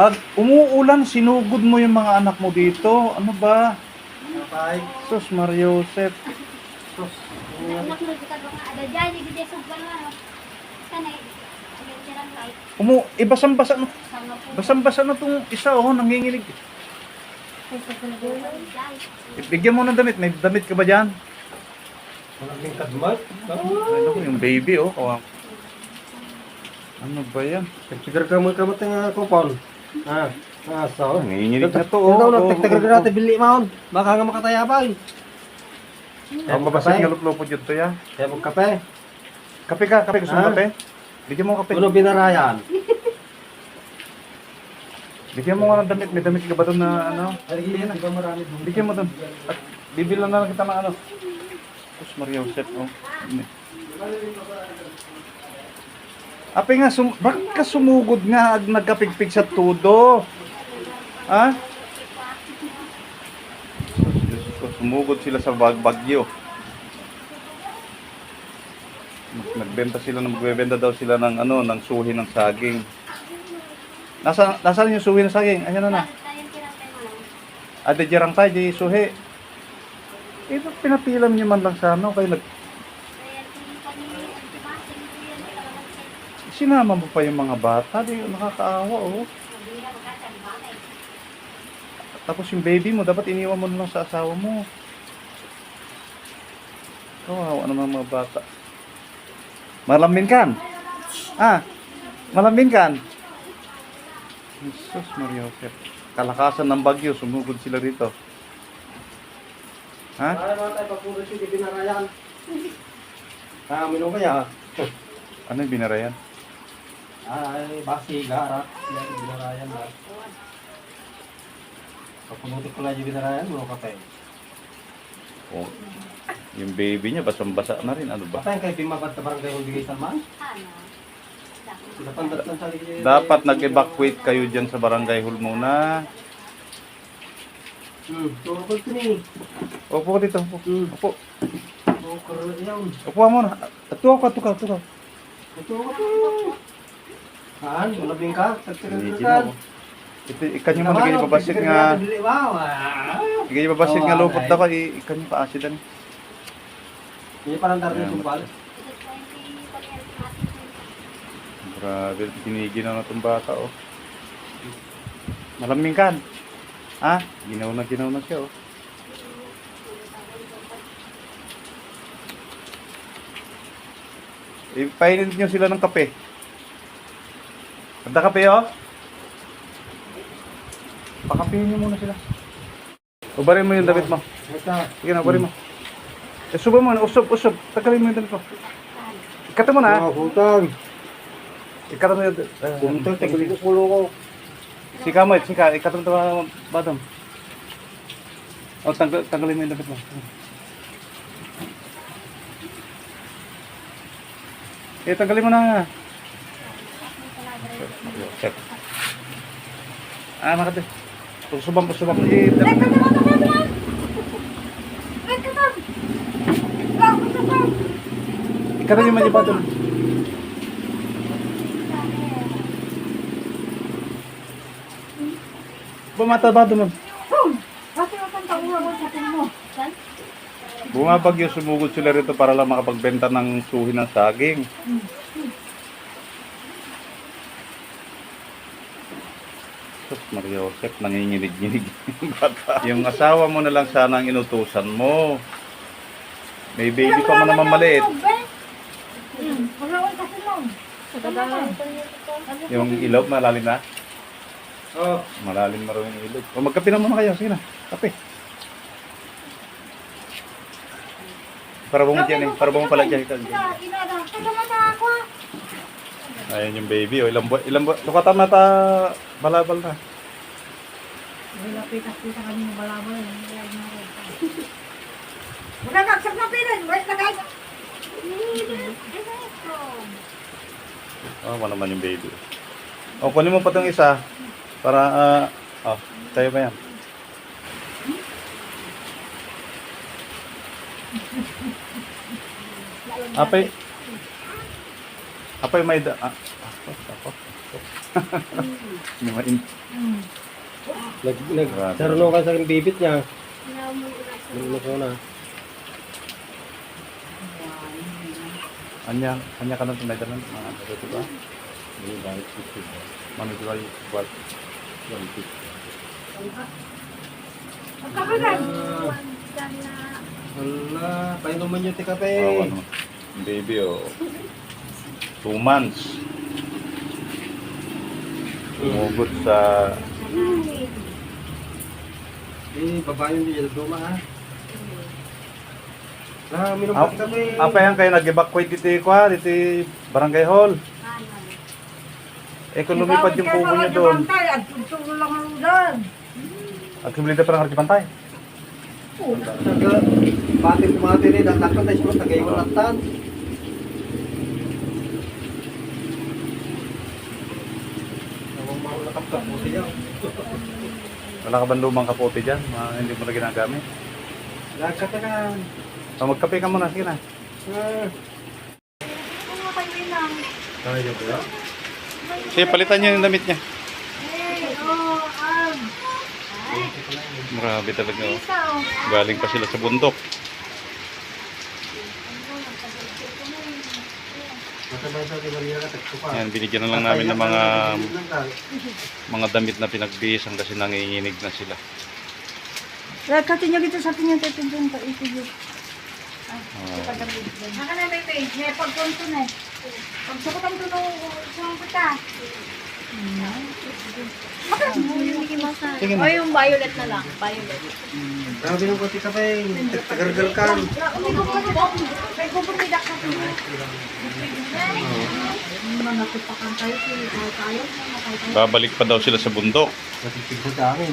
At umuulan, sinugod mo yung mga anak mo dito. Ano ba? Tay. Sus, Mario Joseph. Sus. Umu, eh, basang-basa na. Basang-basa na tong isa, oh, nanginginig. Eh, Bigyan mo ng damit. May damit ka ba dyan? Malaking kadmat. Naku, yung baby, oh. oh. Ano ba yan? Tigtigar ka mo kamot nga kupon. Ha. Ah, so. Nanginginig na to, Oh, oh. oh, oh, tigtigar oh, ka natin bili maon. Baka nga makatayabay. oh. Ang babasag nga luplupod yun to, ya. Kaya mo kape. Kape ka, kape. Gusto mo Ah. kape? Bigyan mo kape. Uno binarayan. Bigyan mo nga ng damit. May damit ka ba doon na ano? Ay, di ba marami doon? Bigyan mo doon. At bibilan na lang kita ng ano. Tapos Maria Joseph, oh. Ape nga, sum bakit ka sumugod nga ag nagkapigpig sa tudo? Ha? Sumugod sila sa bag bagyo. Nagbenta sila, ng magbebenta daw sila ng ano, ng suhi ng saging. Nasa, nasaan yung suhi ng saging? Ayan na na. Ate jarang tayo, di suhi. Eh, pinapilam niyo man lang sa ano? Kayo nag... Kaya kung kami ang timasin, hindi yan talagang sa Sinama mo pa yung mga bata. Di, nakakaawa, oh. Tapos yung baby mo, dapat iniwan mo na lang sa asawa mo. Kawawa naman mga bata. Malambing kan? Ah, malambing kan? Jesus Maria Joseph. Kalakasan ng bagyo, sumugod sila rito. Ha? Ay, mga tayo pagpuro siya di binarayan. Ah, minum kaya. Ano yung binarayan? Ay, basi, garat. Yan, binarayan ba? Pagpunutin ko lang yung binarayan, mo kape. Oh, yung baby niya, basang-basa na rin. Ano ba? Patay kay Bimabad sa barangay kung bigay man. Ano? Sa. Dapat nag-evacuate kayo dyan sa barangay hall muna. Hmm. Opo ka dito. Opo. Opo. Oh, karo yan. Opo ka muna. Tukaw ka, tukaw, tukaw. Ito ko to. Haan, malabing ka. Ginawa. Ito, ikan yung mga ganyan babasit nga. Ah. Ganyan babasit nga lupot ka. i- Ikan yung paasidan. Hindi pa lang darin Ayan. yung bal. Ito po yung pinipalihan natin. Grabe, tinigil na na itong bata, oh. Malaming kan. Ha? Ginaw na, ginaw na siya, oh. Ipainin nyo sila ng kape. Ganda kape, oh. Pakapihin nyo muna sila. Ubarin mo yung damit mo. Sige na, ubarin mo. Eh, suba mo na, usop, usop. Tagalin mo yung damit mo. Ikata mo na. Ah, hutang. Ikata mo yung... Uh, Pumunta, tagulit ko pulo ko. Sika mo, sika. Ikata mo ito, badam. O, tanggal, tanggalin mo yung damit mo. Eh, tanggalin mo na. Check. Ah, makati. Pusubang, pusubang. Eh, Ikata nyo man yung badam. Bumata badam mo. Bumabagyo, sumugod sila rito para lang makapagbenta ng suhi ng saging. Sus, Maria Joseph, nanginginig-ginig yung asawa mo na lang sana ang inutusan mo. May baby pa mo naman maliit. Yung ilaw, malalim na. Oh, Malalim na yung ilog. O magkape na muna kayo. Sige na. Kape. Para bumot yan eh. Para bumot pala dyan. Ayan yung baby. O ilang buwan. Ilang buwan. Sukatan na ta. Balabal na. Lapitas-pitas kami ng balabal. Magkakaksak na pinan. Wait na guys. Oh, wala naman yung baby. O, kunin mo pa itong isa. Para, ah, oh, tayo ba yan? Apay. Apay may da... Ah, ako, ako. Hindi main- Nag, nag, sarunong ka sa akin bibit niya. Ano ko na. Anya, anya ka nang tinadalan, mga ano, di ba? Managway, what? Magkakagan. Wala, painuman yung tikape. Oh, ano, baby, oh. Two months. Umugot sa... Eh, babae yung duma ha. Ah, minum Ah, pa tikape. Apa yan kayo nag-evacuate dito kwa, dito barangay hall. Eh kung lumipad yung kubo niya doon, At tutulong lang ako doon. at kumilita pa ng Archipantay. Taga, pati pumati rin, natakot na siya, tagay ko latan. Awang mga nakapkap mo siya. Wala ka bang lumang kapote dyan? Mga hindi mo na ginagamit. Lagsat na. So magkape ka muna, sige na. Ah. Ano kayo lang? Kaya ba yan? Sige, palitan niyo yung damit niya. Eh, oh, um, Grabe talaga. oh. oh. Galing pa sila sa bundok. Yan, binigyan na lang namin ng mga mga damit na pinagbihisan kasi nanginginig na sila. Kaya kasi niya dito sa pinya tayo dun pa ito. Ah, Haka na may page, may pagpunto na eh. Pag sakot ang tunong sa kita. Sige O na. yung violet na lang. Violet. Grabe ng pati ka pa eh. Tagargal ka. Babalik pa daw sila sa bundok. Natitig sa amin.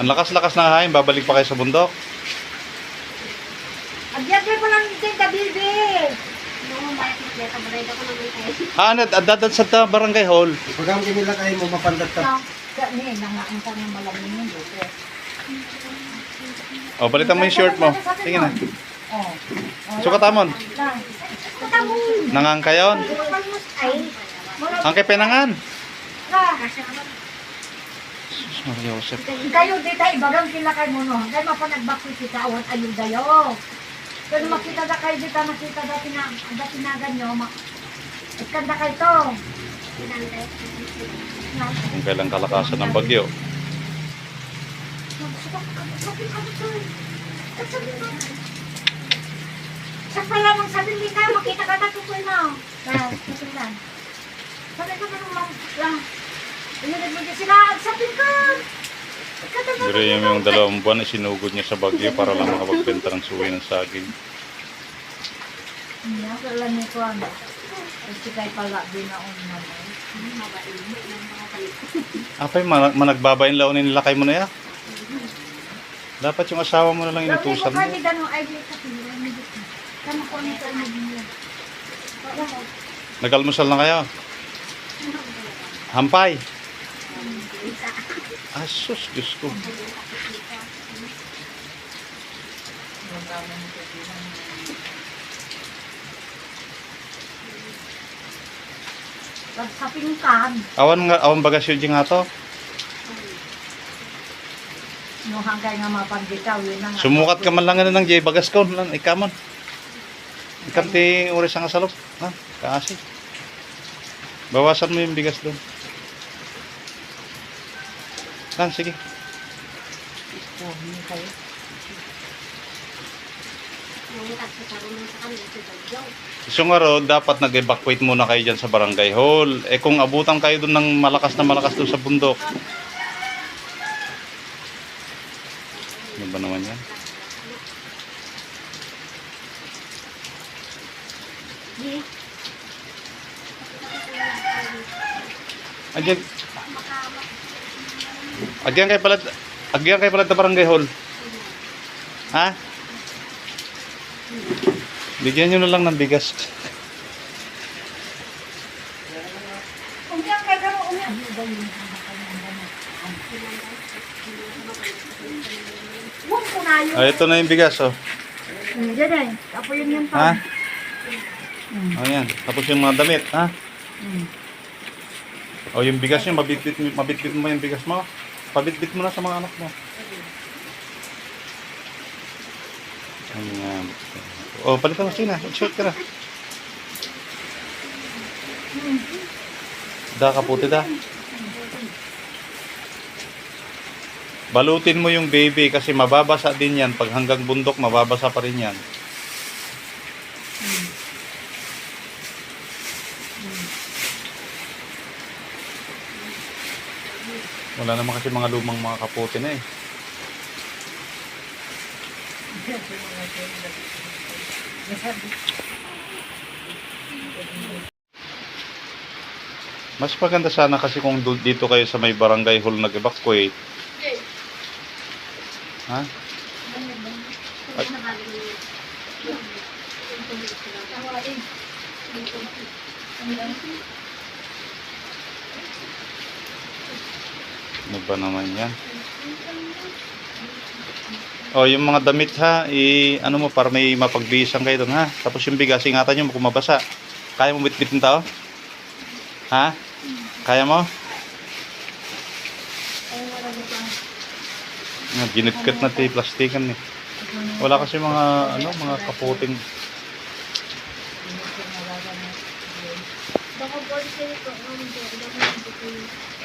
Ang lakas-lakas na hain, babalik pa kayo sa bundok. Agyan pa lang dito yung kabibi. No, may kita mo rin ako naman kayo. Ah, ano, adadad sa ta- barangay hall. Pagkam nila kayo mo mapandat ka. Kani, nangaan ka ng malamig yung luto. O, balitan mo yung shirt mo. Sige na. Oh. Sukatamon. Katamon. Nangang kayon. Ay. Ang kay penangan. Maria Joseph. Kayo di tayo ibagang sila kay Mono. Kaya mapanagbakti kita awan ayun dayo. Pero makita na kayo dito, nakita dati na, dati na ganyo. Ma- Iskanda kayo to. Na- Kung kailang kalakasan ng bagyo. Sa pala mong sabi ni ka, makita ka na. Na, kasulan. Sabi ko naman, lang. Inunod mo sila, agsapin ka. Pero yung, yung dalawang buwan na sinugod niya sa bagyo para lang makapagbenta ng suwi ng saging. Iya, kala ni ko ano. Kasi kay pala din na naman. Apay, man managbabayin launin nila kay mo na ya. Dapat yung asawa mo na lang inutusan mo. Kami ganun ay. Kamo ko nito ni niya. Nag-almusal na kayo. Hampay. Asus, Diyos ko. Pagsaping kan, Awan nga, awan bagasyo di nga to. no hanggang nga mapanditaw yun nga. Sumukat ka man lang na ng jay bagas ko. Ikamon. Ikam ti oras ang asalok. Ha? Kaasi. Bawasan mo yung bigas doon. Lan, sige. Oh, yun kayo. So nga ro, dapat nag-evacuate muna kayo dyan sa barangay hall. Eh kung abutan kayo doon ng malakas na malakas doon sa bundok. Ano ba naman yan? Adyan. Adyan kayo pala, adyan kayo pala sa barangay hall. Ha? Bigyan nyo na lang ng bigas. Kay. Ah, ito na yung bigas, oh. Hmm, Diyan eh. Apo yun yun Ha? Oh, yan. Tapos yung mga damit, ha? Hmm. O yung bigas niyo, mabitbit, mabitbit mo yung bigas mo. Pabitbit mo na sa mga anak mo. Ayan. O, palitan mo sina. Short ka na. Da, kaputi da. Balutin mo yung baby kasi mababasa din yan. Pag hanggang bundok, mababasa pa rin yan. Wala naman kasi mga lumang mga kaputi na eh. Mas maganda sana kasi kung dito kayo sa may barangay hall nag-evacuate. Ha? Ano ba naman yan? Oh, yung mga damit ha, i ano mo para may mapagbihisan kayo doon ha. Tapos yung bigas, ingatan nyo kung mabasa. Kaya mo bitbit ng tao? Ha? Kaya mo? Nga, ginitkat na ti plastikan eh. Wala kasi mga ano, mga kaputing.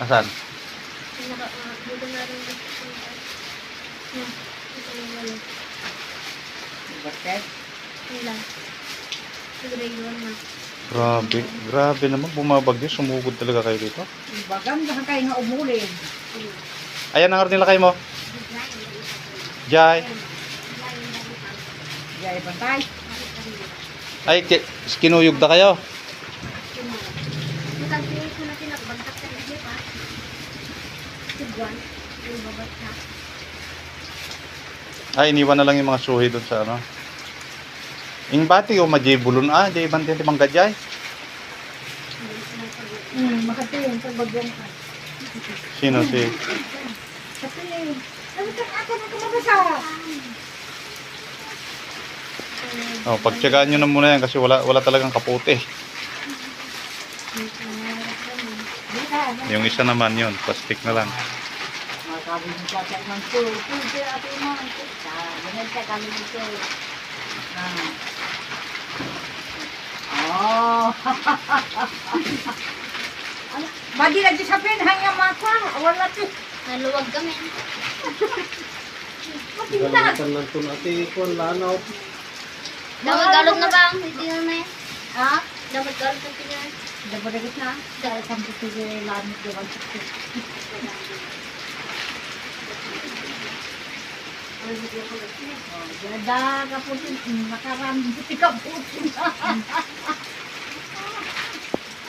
Asan? Naka, uh, dito na rin gusto ko. Yeah. Ito yung wala. Bakit? Lang. Siguro yun na. Grabe, grabe naman bumabagyo, sumugod talaga kayo dito. Bagang baka kayo nga umulin. Ayan ang nila kayo mo. Jai. Jaya bantay. Ay, ki- kinuyog na kayo. Matagpili ko na tinakbagtak sa isip ha. Sigwan. Yung babat na. Ay, iniwan na lang yung mga suhi doon sa ano. Ing bati o majibulon ah, di bante di manggajay. Hmm, makatingin sa bagyong ka. Sino si Katingin. Ano ka na kumabasa? Oh, pagtiyagaan niyo na muna yan kasi wala wala talagang kaputi. Di ka. Yung isa naman yun, plastic na lang. Mo sa akin ng. Pool siya ato mo. Ganyan ka kami dito. Ah. Oh. Badi lagi sa pinhang yung mata. Wala to. Naluwag kami. Matindag. Gamitan lang ito natin kung lanaw. Dapat galot na ba ang hindi na na yan? Ha? Dapat galot na pinyan. Dapat dagit na. Dahil sa puto yung lamit yung Ganda ka po din. Nakarami ka po din.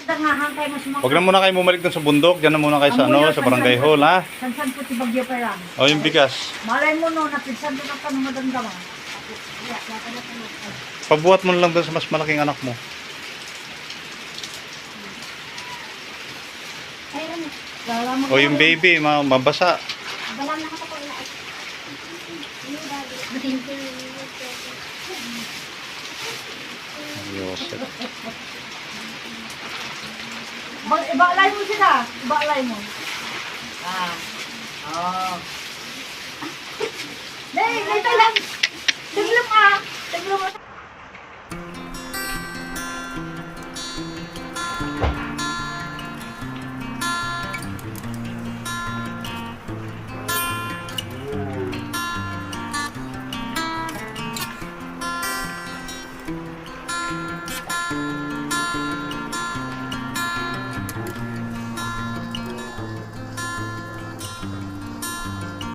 Dangahan kayo mas mga... Huwag na muna kayo bumalik doon sa bundok, diyan na muna kayo sa ano, sa barangay hall ha. Sansan po ti bagyo pa yan. O yung bigas. Malay mo no, napinsan doon ang tanong madamdaman. Pabuhat mo na lang doon sa mas malaking anak mo. Ayun. Wala mo O yung baby, ma mabasa. Balam na ka na. Batin ko yung Yosef. Ba- Ibalay mo sila. Ibalay mo. Ah. Oh. Nay, dito lang. Tiglam ah.